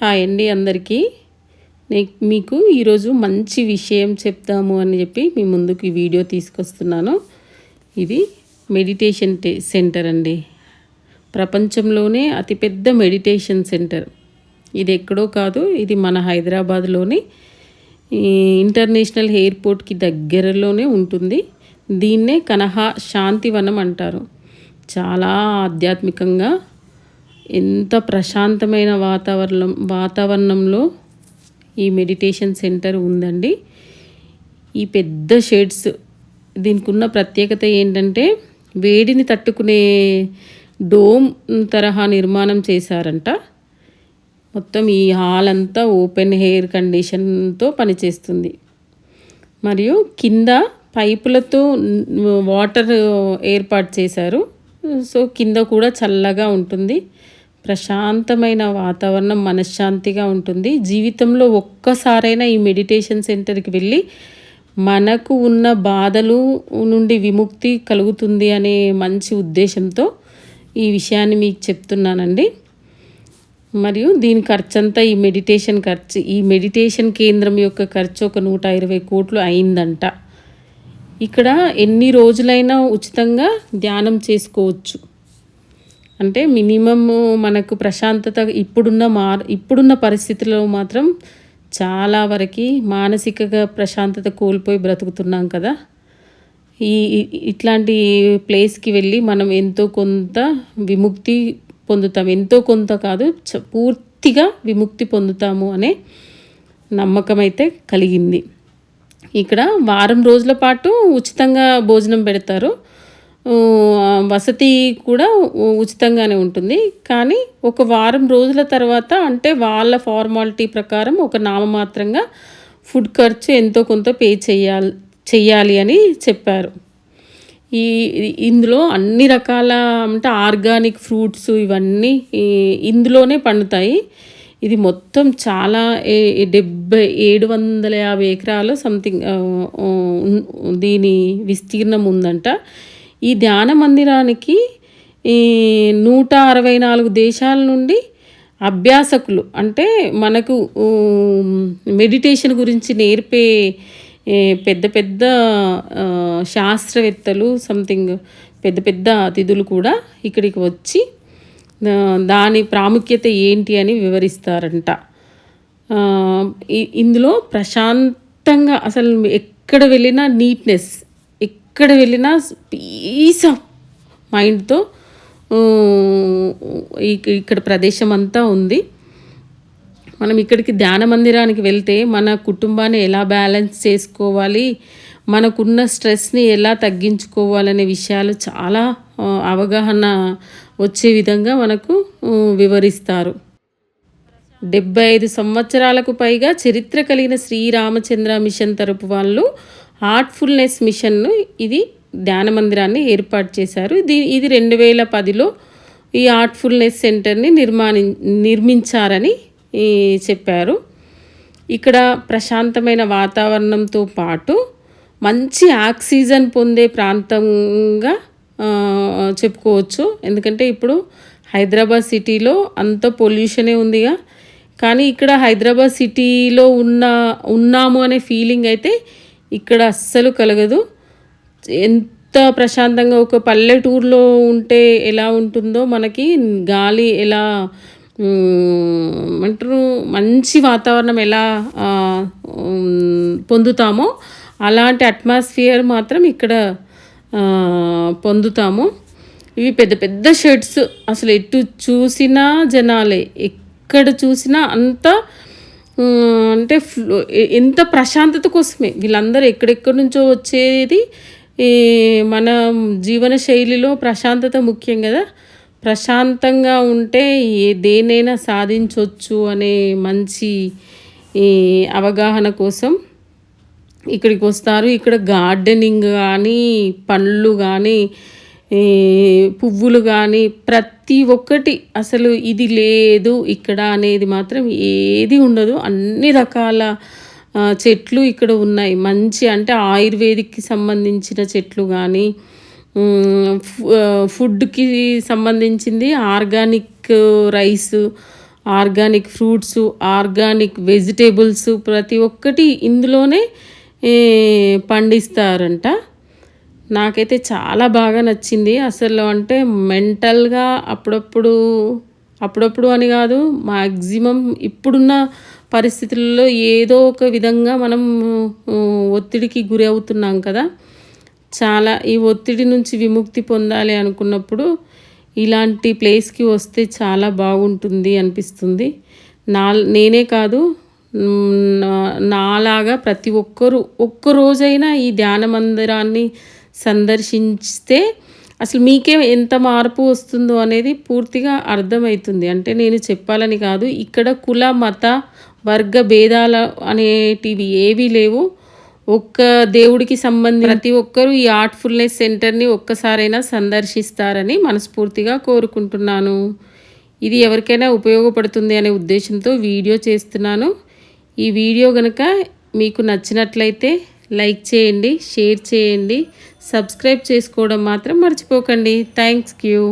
Hi అండి అందరికీ. నేను మీకు ఈరోజు మంచి విషయం చెప్దాము అని చెప్పి మీ ముందుకు ఈ వీడియో తీసుకొస్తున్నాను. ఇది మెడిటేషన్ టే సెంటర్ అండి. ప్రపంచంలోనే అతిపెద్ద మెడిటేషన్ సెంటర్. ఇది ఎక్కడో కాదు ఇది మన హైదరాబాద్లోని ఇంటర్నేషనల్ ఎయిర్పోర్ట్కి దగ్గరలోనే ఉంటుంది. దీన్నే కనహా శాంతివనం అంటారు. చాలా ఆధ్యాత్మికంగా ఎంత ప్రశాంతమైన వాతావరణం వాతావరణంలో ఈ మెడిటేషన్ సెంటర్ ఉందండి. ఈ పెద్ద షేడ్స్ దీనికి ఉన్న ప్రత్యేకత ఏంటంటే వేడిని తట్టుకునే డోమ్ తరహా నిర్మాణం చేశారంట. మొత్తం ఈ హాల్ అంతా ఓపెన్ హెయిర్ కండిషన్తో పనిచేస్తుంది. మరియు కింద పైపులతో వాటర్ ఏర్పాటు చేశారు. సో కింద కూడా చల్లగా ఉంటుంది. ప్రశాంతమైన వాతావరణం మనశ్శాంతిగా ఉంటుంది. జీవితంలో ఒక్కసారైనా ఈ మెడిటేషన్ సెంటర్కి వెళ్ళి మనకు ఉన్న బాధలు నుండి విముక్తి కలుగుతుంది అనే మంచి ఉద్దేశంతో ఈ విషయాన్ని మీకు చెప్తున్నానండి. మరియు దీని ఖర్చు అంతా ఈ మెడిటేషన్ ఖర్చు ఈ మెడిటేషన్ కేంద్రం యొక్క ఖర్చు ఒక నూట ఇరవై కోట్లు అయిందంట. ఇక్కడ ఎన్ని రోజులైనా ఉచితంగా ధ్యానం చేసుకోవచ్చు. అంటే మినిమమ్ మనకు ప్రశాంతత ఇప్పుడున్న మా ఇప్పుడున్న పరిస్థితుల్లో మాత్రం చాలా వరకు మానసికగా ప్రశాంతత కోల్పోయి బ్రతుకుతున్నాం కదా. ఈ ఇట్లాంటి ప్లేస్కి వెళ్ళి మనం ఎంతో కొంత విముక్తి పొందుతాం. ఎంతో కొంత కాదు పూర్తిగా విముక్తి పొందుతాము అనే నమ్మకం అయితే కలిగింది. ఇక్కడ వారం రోజుల పాటు ఉచితంగా భోజనం పెడతారు. వసతి కూడా ఉచితంగానే ఉంటుంది. కానీ ఒక వారం రోజుల తర్వాత అంటే వాళ్ళ ఫార్మాలిటీ ప్రకారం ఒక నామమాత్రంగా ఫుడ్ ఖర్చు ఎంతో కొంత పే చేయాలి చెయ్యాలి అని చెప్పారు. ఈ ఇందులో అన్ని రకాల అంటే ఆర్గానిక్ ఫ్రూట్స్ ఇవన్నీ ఇందులోనే పండుతాయి. ఇది మొత్తం చాలా డెబ్బై ఏడు వందల యాభై ఎకరాలు సంథింగ్ దీని విస్తీర్ణం ఉందంట. ఈ ధ్యాన మందిరానికి నూట అరవై నాలుగు దేశాల నుండి అభ్యాసకులు అంటే మనకు మెడిటేషన్ గురించి నేర్పే పెద్ద పెద్ద శాస్త్రవేత్తలు సంథింగ్ పెద్ద పెద్ద అతిథులు కూడా ఇక్కడికి వచ్చి దాని ప్రాముఖ్యత ఏంటి అని వివరిస్తారంట. ఇందులో ప్రశాంతంగా అసలు ఎక్కడ వెళ్ళినా నీట్నెస్ ఎక్కడ వెళ్ళినా పీస్ ఆఫ్ మైండ్తో ఇక్కడ ప్రదేశం అంతా ఉంది. మనం ఇక్కడికి ధ్యాన మందిరానికి వెళ్తే మన కుటుంబాన్ని ఎలా బ్యాలెన్స్ చేసుకోవాలి మనకున్న స్ట్రెస్ని ఎలా తగ్గించుకోవాలనే విషయాలు చాలా అవగాహన వచ్చే విధంగా మనకు వివరిస్తారు. డెబ్బై ఐదు సంవత్సరాలకు పైగా చరిత్ర కలిగిన శ్రీరామచంద్ర మిషన్ తరపు వాళ్ళు హార్ట్ఫుల్నెస్ మిషన్ను ఇది ధ్యాన మందిరాన్ని ఏర్పాటు చేశారు. ఇది ఇది రెండు వేల పదిలో ఈ ఆర్ట్ఫుల్నెస్ సెంటర్ని నిర్మాణి నిర్మించారని చెప్పారు. ఇక్కడ ప్రశాంతమైన వాతావరణంతో పాటు మంచి ఆక్సిజన్ పొందే ప్రాంతంగా చెప్పుకోవచ్చు. ఎందుకంటే ఇప్పుడు హైదరాబాద్ సిటీలో అంత పొల్యూషనే ఉందిగా. కానీ ఇక్కడ హైదరాబాద్ సిటీలో ఉన్న ఉన్నాము అనే ఫీలింగ్ అయితే ఇక్కడ అస్సలు కలగదు. ఎంత ప్రశాంతంగా ఒక పల్లెటూరులో ఉంటే ఎలా ఉంటుందో మనకి గాలి ఎలా అంటారు మంచి వాతావరణం ఎలా పొందుతామో అలాంటి అట్మాస్ఫియర్ మాత్రం ఇక్కడ పొందుతాము. ఇవి పెద్ద పెద్ద షర్ట్స్ అసలు ఎటు చూసినా జనాలే ఎక్కడ చూసినా అంతా అంటే ఎంత ప్రశాంతత కోసమే. వీళ్ళందరూ ఎక్కడెక్కడి నుంచో వచ్చేది మన జీవన శైలిలో ప్రశాంతత ముఖ్యం కదా. ప్రశాంతంగా ఉంటే ఏ దేనైనా సాధించవచ్చు అనే మంచి అవగాహన కోసం ఇక్కడికి వస్తారు ఇక్కడ గార్డెనింగ్ కానీ పండ్లు కానీ పువ్వులు కానీ ప్రతి ఒక్కటి అసలు ఇది లేదు ఇక్కడ అనేది మాత్రం ఏది ఉండదు. అన్ని రకాల చెట్లు ఇక్కడ ఉన్నాయి. మంచి అంటే ఆయుర్వేదిక్కి సంబంధించిన చెట్లు కానీ ఫుడ్కి సంబంధించింది organic rice organic fruits organic vegetables ప్రతి ఒక్కటి ఇందులోనే పండిస్తారంట. నాకైతే చాలా బాగా నచ్చింది. అసలు అంటే మెంటల్గా అప్పుడప్పుడు అప్పుడప్పుడు అని కాదు మ్యాక్సిమం ఇప్పుడున్న పరిస్థితుల్లో ఏదో ఒక విధంగా మనం ఒత్తిడికి గురి అవుతున్నాం కదా. చాలా ఈ ఒత్తిడి నుంచి విముక్తి పొందాలి అనుకున్నప్పుడు ఇలాంటి ప్లేస్కి వస్తే చాలా బాగుంటుంది అనిపిస్తుంది. నా నేనే కాదు నాలాగా ప్రతి ఒక్కరూ ఒక్క రోజైనా ఈ ధ్యాన మందిరాన్ని సందర్శిస్తే అసలు మీకే ఎంత మార్పు వస్తుందో అనేది పూర్తిగా అర్థమవుతుంది. అంటే నేను చెప్పాలని కాదు ఇక్కడ కుల మత వర్గ భేదాలు అనేటివి ఏవీ లేవు. ఒక్క దేవుడికి సంబంధించి ప్రతి ఒక్కరూ ఈ ఆర్ట్ఫుల్నెస్ సెంటర్ని ఒక్కసారైనా సందర్శిస్తారని మనస్ఫూర్తిగా కోరుకుంటున్నాను. ఇది ఎవరికైనా ఉపయోగపడుతుంది అనే ఉద్దేశంతో వీడియో చేస్తున్నాను. ఈ వీడియో కనుక మీకు నచ్చినట్లయితే లైక్ చేయండి షేర్ చేయండి సబ్స్క్రైబ్ చేసుకోవడం మాత్రం మర్చిపోకండి. Thanks you